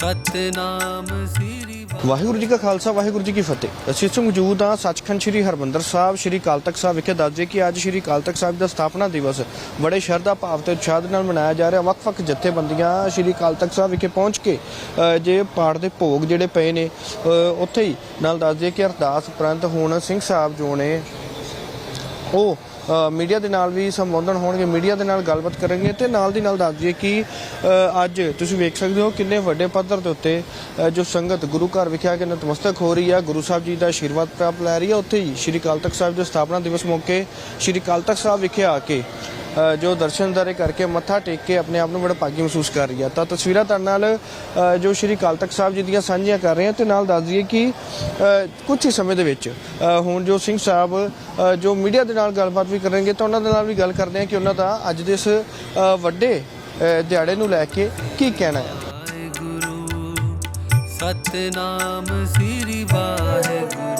ਸਤਨਾਮ ਸ੍ਰੀ ਵਾਹਿਗੁਰੂ ਜੀ ਕਾ ਖਾਲਸਾ, ਵਾਹਿਗੁਰੂ ਜੀ ਕੀ ਫਤਿਹ। ਅਸੀਂ ਇੱਥੇ ਮੌਜੂਦ ਹਾਂ ਸੱਚਖੰਡ ਸ੍ਰੀ ਹਰਮੰਦਰ ਸਾਹਿਬ, ਸ੍ਰੀ ਅਕਾਲ ਤਖਤ ਸਾਹਿਬ ਵਿਖੇ ਦੱਸਦੇ ਕਿ ਅੱਜ ਸ੍ਰੀ ਅਕਾਲ ਤਖਤ ਸਾਹਿਬ ਦਾ ਸਥਾਪਨਾ ਦਿਵਸ ਬੜੇ ਸ਼ਰਧਾ ਭਾਵ ਤੇ ਉਤਸ਼ਾਹ ਦੇ ਨਾਲ ਮਨਾਇਆ ਜਾ ਰਿਹਾ। ਵੱਖ-ਵੱਖ ਜਥੇਬੰਦੀਆਂ ਸ੍ਰੀ ਅਕਾਲ ਤਖਤ ਸਾਹਿਬ ਵਿਖੇ ਪਹੁੰਚ ਕੇ ਜੇ ਪਾਠ ਦੇ ਭੋਗ ਜਿਹੜੇ ਪਏ ਨੇ ਉੱਥੇ ਹੀ ਨਾਲ ਦੱਸਦੇ ਕਿ ਅਰਦਾਸ ਉਪਰੰਤ ਹੁਣ ਸਿੰਘ ਸਾਹਿਬ ਜੋ ਨੇ ਉਹ ਮੀਡੀਆ ਦੇ ਨਾਲ ਵੀ ਸੰਬੋਧਨ ਹੋਣਗੇ, ਮੀਡੀਆ ਦੇ ਨਾਲ ਗੱਲਬਾਤ ਕਰਨਗੇ ਤੇ ਨਾਲ ਦੀ ਨਾਲ ਦੱਸ ਦਈਏ ਕਿ ਅੱਜ ਤੁਸੀਂ ਵੇਖ ਸਕਦੇ ਹੋ ਕਿੰਨੇ ਵੱਡੇ ਪੱਧਰ ਦੇ ਉੱਤੇ ਜੋ ਸੰਗਤ ਗੁਰੂ ਘਰ ਵਿਖੇ ਆ ਕੇ ਨਤਮਸਤਕ ਹੋ ਰਹੀ ਹੈ ਗੁਰੂ ਸਾਹਿਬ ਜੀ ਦਾ ਆਸ਼ੀਰਵਾਦ ਪ੍ਰਾਪਤ ਲੈ ਰਹੀ ਹੈ ਉੱਥੇ ਹੀ ਸ਼੍ਰੀ ਅਕਾਲ ਤਖਤ ਸਾਹਿਬ ਦੇ ਸਥਾਪਨਾ ਦਿਵਸ ਮੌਕੇ ਸ਼੍ਰੀ ਅਕਾਲ ਤਖਤ ਸਾਹਿਬ ਵਿਖੇ ਆ ਕੇ ਜੋ ਦਰਸ਼ਨ ਦਾਰੇ ਕਰਕੇ ਮੱਥਾ ਟੇਕ ਕੇ ਆਪਣੇ ਆਪ ਨੂੰ ਬੜਾ ਭਾਗੀ ਮਹਿਸੂਸ ਕਰ ਰਹੀ ਹੈ ਤਾਂ ਤਸਵੀਰਾਂ ਤੁਹਾਡੇ ਨਾਲ ਜੋ ਸ਼੍ਰੀ ਅਕਾਲ ਤਖਤ ਸਾਹਿਬ ਜੀ ਦੀਆਂ ਸਾਂਝੀਆਂ ਕਰ ਰਹੇ ਹਾਂ ਤੇ ਨਾਲ ਦੱਸ ਦਈਏ ਕਿ ਅ, ਕੁਝ ਹੀ ਸਮੇਂ ਦੇ ਵਿੱਚ ਹੁਣ ਜੋ ਸਿੰਘ ਸਾਹਿਬ ਜੋ ਮੀਡੀਆ ਦੇ ਨਾਲ ਗੱਲਬਾਤ ਵੀ ਕਰਨਗੇ ਤਾਂ ਉਹਨਾਂ ਦੇ ਨਾਲ ਵੀ ਗੱਲ ਕਰਦੇ ਹਾਂ ਕਿ ਉਹਨਾਂ ਦਾ ਅੱਜ ਦੇ ਇਸ ਵੱਡੇ ਦਿਹਾੜੇ ਨੂੰ ਲੈ ਕੇ ਕੀ ਕਹਿਣਾ ਹੈ। ਵਾਹਿਗੁਰੂ ਸਤਨਾਮ ਸ੍ਰੀ ਵਾਹਿਗੁਰੂ।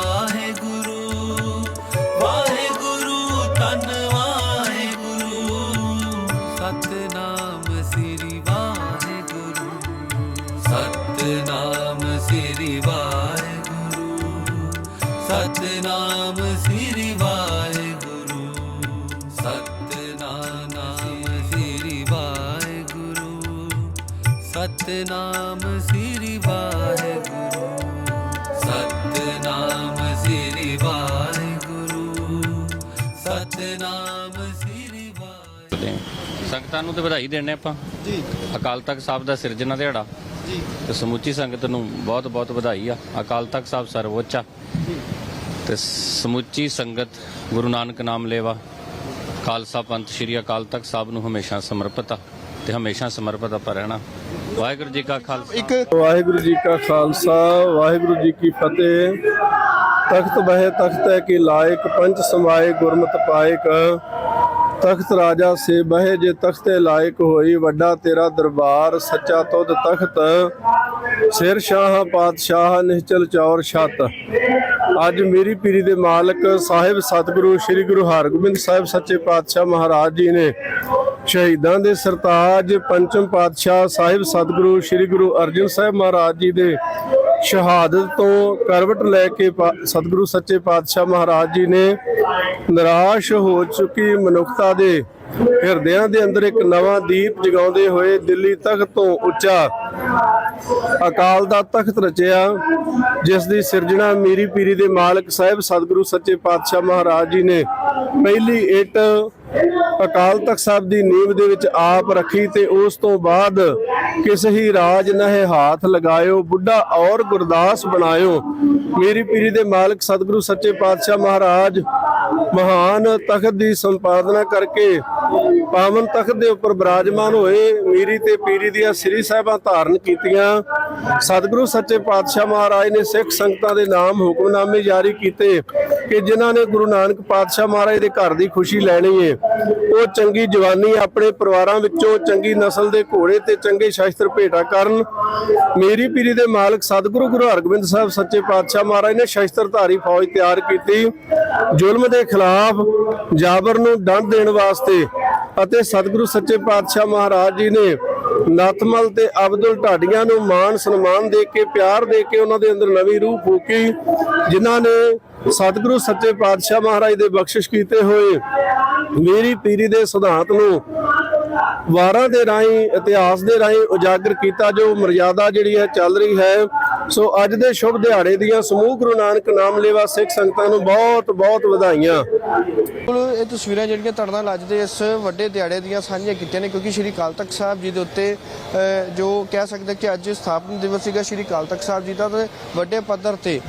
ਸਤਨਾਮ ਸ੍ਰੀ ਵਾਹਿਗੁਰੂ। ਸਤਨਾਮ ਸ੍ਰੀ ਵਾਹਿਗੁਰੂ। ਸਤਨਾਮ ਸ੍ਰੀ ਵਾਹਿਗੁਰੂ। ਸਤਨਾਮ ਸ੍ਰੀ ਵਾਹਿਗੁਰੂ। ਸਤਨਾਮ ਸ੍ਰੀ ਵਾਹਿਗੁਰੂ। ਸਤਨਾਮ ਸ੍ਰੀ ਵਾਹਿਗੁਰੂ। ਸੰਗਤਾਂ ਨੂੰ ਤੇ ਵਧਾਈ ਦੇਣੇ ਆਪਾਂ। ਜੀ। ਅਕਾਲ ਤਖਤ ਸਾਹਿਬ ਦਾ ਸਿਰਜਣਾ ਦਿਹਾੜਾ ਜੀ। ਤੇ ਸਮੁੱਚੀ ਸੰਗਤ ਨੂੰ ਬਹੁਤ ਬਹੁਤ ਵਧਾਈ ਆ। ਅਕਾਲ ਤਖਤ ਸਾਹਿਬ ਸਰਵਉੱਚ ਆ। ਤੇ ਸਮੁੱਚੀ ਸੰਗਤ ਗੁਰੂ ਨਾਨਕ ਨਾਮ ਲੇਵਾ। ਖਾਲਸਾ ਪੰਥ ਸ੍ਰੀ ਅਕਾਲ ਤਖਤ ਸਾਹਿਬ ਨੂੰ ਹਮੇਸ਼ਾ ਸਮਰਪਿਤ ਆ ਤੇ ਹਮੇਸ਼ਾ ਸਮਰਪਿਤ ਆਪਾਂ ਰਹਿਣਾ। ਵਾਹਿਗੁਰੂ ਜੀ ਕਾ ਖਾਲਸਾ। ਇੱਕ ਵਾਹਿਗੁਰੂ ਜੀ ਕਾ ਖਾਲਸਾ ਵਾਹਿਗੁਰੂ ਜੀ ਕੀ ਫਤਿਹ। ਤਖਤ ਬਹਿ ਤਖਤ ਹੈ ਕਿ ਲਾਇਕ ਪੰਚ ਸਮਾਏ ਗੁਰਮਤਿ ਪਾਇਕ। ਤਖਤ ਰਾਜਾ ਸੇ ਬਹਿ ਜੇ ਤਖਤੇ ਲਾਇਕ ਹੋਈ, ਵੱਡਾ ਤੇਰਾ ਦਰਬਾਰ ਸੱਚਾ ਤੁਧ ਤਖਤ। ਸਿਰ ਸ਼ਾਹ ਪਾਤਸ਼ਾਹ ਨਿਹਚਲ ਚੌਰ ਛਤ। ਅੱਜ ਮੇਰੀ ਪੀਰੀ ਦੇ ਮਾਲਕ ਸਾਹਿਬ ਸਤਿਗੁਰੂ, ਸ੍ਰੀ ਗੁਰੂ ਹਰਗੋਬਿੰਦ ਸਾਹਿਬ ਸੱਚੇ ਪਾਤਸ਼ਾਹ ਮਹਾਰਾਜ ਜੀ ਨੇ ਸ਼ਹੀਦਾਂ ਦੇ ਸਰਤਾਜ ਪੰਚਮ ਪਾਤਸ਼ਾਹ ਸਾਹਿਬ ਸਤਿਗੁਰੂ, ਸ੍ਰੀ ਗੁਰੂ ਅਰਜਨ ਸਾਹਿਬ ਮਹਾਰਾਜ ਜੀ ਦੇ ਸ਼ਹਾਦਤ ਤੋਂ ਕਰਵਟ ਲੈ ਕੇ ਸਤਿਗੁਰੂ ਸੱਚੇ ਪਾਤਸ਼ਾਹ ਮਹਾਰਾਜ ਜੀ ਨੇ ਨਿਰਾਸ਼ ਹੋ ਚੁੱਕੀ ਮਨੁੱਖਤਾ ਦੇ ਹਿਰਦਿਆਂ ਦੇ ਅੰਦਰ ਇੱਕ ਨਵਾਂ ਦੀਪ ਜਗਾਉਂਦੇ ਹੋਏ ਦਿੱਲੀ ਤਖਤ ਤੋਂ ਉੱਚਾ ਅਕਾਲ ਦਾ ਤਖਤ ਰਚਿਆ, ਜਿਸ ਦੀ ਸਿਰਜਣਾ ਮੀਰੀ ਪੀਰੀ ਦੇ ਮਾਲਕ ਸਾਹਿਬ ਸਤਿਗੁਰੂ ਸੱਚੇ ਪਾਤਸ਼ਾਹ ਮਹਾਰਾਜ ਜੀ ਨੇ। ਪਹਿਲੀ ਇੱਟ ਅਕਾਲ ਤਖਤ ਸਾਹਿਬ ਦੀ ਨੀਂਵ ਦੇ ਵਿੱਚ ਆਪ ਰੱਖੀ ਤੇ ਉਸ ਤੋਂ ਬਾਅਦ ਕਿਸ ਹੀ ਰਾਜ ਨਹਿ ਹਾਥ ਲਗਾਇਓ, ਬੁੱਢਾ ਔਰ ਗੁਰਦਾਸ ਬਣਾਇਓ। ਮੇਰੀ ਪੀਰੀ ਦੇ ਮਾਲਕ ਸਤਿਗੁਰੂ ਸੱਚੇ ਪਾਤਸ਼ਾਹ ਮਹਾਰਾਜ, ਮਹਾਨ ਤਖਤ ਦੀ ਸੰਪਾਦਨਾ ਕਰਕੇ ਪਾਵਨ ਤਖਤ ਦੇ ਉੱਪਰ ਬਿਰਾਜਮਾਨ ਹੋਏ, ਮੀਰੀ ਤੇ ਪੀਰੀ ਦੀਆਂ ਸ੍ਰੀ ਸਾਹਿਬਾਂ ਧਾਰਨ ਕੀਤੀਆਂ। ਸਤਿਗੁਰੂ ਸੱਚੇ ਪਾਤਸ਼ਾਹ ਮਹਾਰਾਜ ਨੇ ਸਿੱਖ ਸੰਗਤਾਂ ਦੇ ਨਾਮ ਹੁਕਮਨਾਮੇ ਜਾਰੀ ਕੀਤੇ। ਕਿ ਜਿਨ੍ਹਾਂ ਨੇ ਗੁਰੂ ਨਾਨਕ ਪਾਤਸ਼ਾਹ ਮਹਾਰਾਜ ਦੇ ਘਰ ਦੀ ਖੁਸ਼ੀ ਲੈਣੀ ਹੈ ਉਹ ਚੰਗੀ ਜਵਾਨੀ ਆਪਣੇ ਪਰਿਵਾਰਾਂ ਵਿੱਚੋਂ ਚੰਗੀ ਨਸਲ ਦੇ ਘੋੜੇ ਤੇ ਚੰਗੇ ਸ਼ਸਤਰ ਭੇਟਾ ਕਰਨ। ਮੇਰੀ ਪੀਰੀ ਦੇ ਮਾਲਕ ਸਤਿਗੁਰੂ ਗੁਰੂ ਹਰਗੋਬਿੰਦ ਸਾਹਿਬ ਸੱਚੇ ਪਾਤਸ਼ਾਹ ਮਹਾਰਾਜ ਨੇ ਸ਼ਸਤਰਧਾਰੀ ਫੌਜ ਤਿਆਰ ਕੀਤੀ। ਜ਼ੁਲਮ ਦੇ ਖਿਲਾਫ ਜਾਬਰ ਨੂੰ ਡੰਡ ਦੇਣ ਵਾਸਤੇ ਅਤੇ ਸਤਿਗੁਰੂ ਸੱਚੇ ਪਾਤਸ਼ਾਹ ਮਹਾਰਾਜ ਜੀ ਨੇ ਨਤਮਲ ਤੇ ਅਬਦੁਲ ਢਾਡੀਆਂ ਨੂੰ ਮਾਣ ਸਨਮਾਨ ਦੇ ਕੇ, ਪਿਆਰ ਦੇ ਕੇ ਉਹਨਾਂ ਦੇ ਅੰਦਰ ਨਵੀਂ ਰੂਹ ਫੂਕੀ, ਜਿਨ੍ਹਾਂ ਨੇ ਸਤਿਗੁਰੂ ਸੱਚੇ ਪਾਤਸ਼ਾਹ ਮਹਾਰਾਜ ਦੇ ਬਖਸ਼ਿਸ਼ ਕੀਤੇ ਹੋਏ ਮੇਰੀ ਪੀਰੀ ਦੇ ਸਿਧਾਂਤ ਨੂੰ ਵਾਰਾਂ ਦੇ ਰਾਹੀਂ, ਇਤਿਹਾਸ ਦੇ ਰਾਹੀਂ ਉਜਾਗਰ ਕੀਤਾ, ਜੋ ਮਰਜ਼ਾਦਾ ਜਿਹੜੀ ਹੈ ਚੱਲ ਰਹੀ ਹੈ ਸੋ ਅੱਜ ਦੇ ਸ਼ੁਭ ਦਿਹਾੜੇ ਦੀਆਂ ਸਮੂਹ ਗੁਰੂ ਨਾਨਕ ਨਾਮ ਲੈਵਾ ਸਿੱਖ ਸੰਗਤਾਂ ਨੂੰ ਬਹੁਤ ਬਹੁਤ ਵਧਾਈਆਂ। ਇਹ ਤਸਵੀਰਾਂ ਜਿਹੜੀਆਂ ਤੁਹਾਡੇ ਨਾਲ ਅੱਜ ਦੇ ਇਸ ਵੱਡੇ ਦਿਹਾੜੇ ਦੀਆਂ ਸਾਂਝੀਆਂ ਕੀਤੀਆਂ ਨੇ, ਕਿਉਂਕਿ ਸ਼੍ਰੀ ਅਕਾਲ ਤਖਤ ਸਾਹਿਬ ਜੀ ਦੇ ਉੱਤੇ ਜੋ ਕਹਿ ਸਕਦੇ ਕਿ ਅੱਜ ਸਥਾਪਨਾ ਦਿਵਸ ਸੀਗਾ ਸ਼੍ਰੀ ਅਕਾਲ ਤਖਤ ਸਾਹਿਬ ਜੀ ਦਾ, ਤੇ ਵੱਡੇ ਪੱਧਰ ਤੇ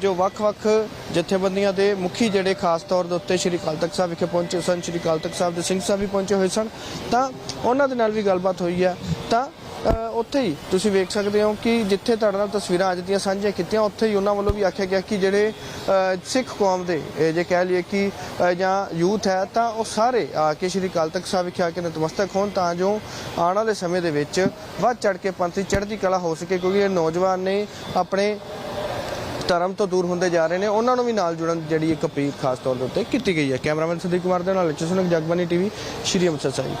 ਜੋ ਵੱਖ-ਵੱਖ ਜਥੇਬੰਦੀਆਂ ਦੇ ਮੁਖੀ ਜਿਹੜੇ ਖਾਸ ਤੌਰ ਦੇ ਉੱਤੇ ਸ਼੍ਰੀ ਅਕਾਲ ਤਖਤ ਸਾਹਿਬ ਵਿਖੇ ਪਹੁੰਚੇ ਸਨ, ਸ਼੍ਰੀ ਅਕਾਲ ਤਖਤ ਸਾਹਿਬ ਦੇ ਸਿੰਘ ਸਾਹਿਬ ਵੀ ਪਹੁੰਚੇ ਹੋਏ ਸਨ, ਤਾਂ ਉਹਨਾਂ ਦੇ ਨਾਲ ਵੀ ਗੱਲਬਾਤ ਹੋਈ ਆ ਤਾਂ ਉੱਥੇ ਹੀ ਤੁਸੀਂ ਵੇਖ ਸਕਦੇ ਹੋ ਕਿ ਜਿੱਥੇ ਤੁਹਾਡੇ ਨਾਲ ਤਸਵੀਰਾਂ ਅੱਜ ਦੀਆਂ ਸਾਂਝੀਆਂ ਕੀਤੀਆਂ, ਉੱਥੇ ਹੀ ਉਹਨਾਂ ਵੱਲੋਂ ਵੀ ਆਖਿਆ ਗਿਆ ਕਿ ਜਿਹੜੇ ਸਿੱਖ ਕੌਮ ਦੇ ਜੇ ਕਹਿ ਲਈਏ ਕਿ ਜਾਂ ਯੂਥ ਹੈ, ਤਾਂ ਉਹ ਸਾਰੇ ਆ ਕੇ ਸ਼੍ਰੀ ਅਕਾਲ ਤਖਤ ਸਾਹਿਬ ਵਿਖੇ ਆ ਕੇ ਨਤਮਸਤਕ ਹੋਣ ਤਾਂ ਜੋ ਆਉਣ ਵਾਲੇ ਸਮੇਂ ਦੇ ਵਿੱਚ ਵੱਧ ਚੜ ਕੇ ਪੰਥੀ ਚੜ੍ਹਦੀ ਕਲਾ ਹੋ ਸਕੇ, ਕਿਉਂਕਿ ਇਹ ਨੌਜਵਾਨ ਨੇ ਆਪਣੇ ਧਰਮ ਤੋਂ ਦੂਰ ਹੁੰਦੇ ਜਾ ਰਹੇ ਨੇ। ਉਹਨਾਂ ਨੂੰ ਵੀ ਨਾਲ ਜੁੜਨ ਜਿਹੜੀ ਇੱਕ ਅਪੀਲ ਖਾਸ ਤੌਰ ਦੇ ਉੱਤੇ ਕੀਤੀ ਗਈ ਹੈ। ਕੈਮਰਾਮੈਨ ਸੰਦੀਪ ਕੁਮਾਰ ਦੇ ਨਾਲ ਚਸਨਕ ਜਗਬਾਨੀ ਟੀਵੀ, ਸ਼੍ਰੀ ਅੰਮ੍ਰਿਤਸਰ ਸਾਹਿਬ।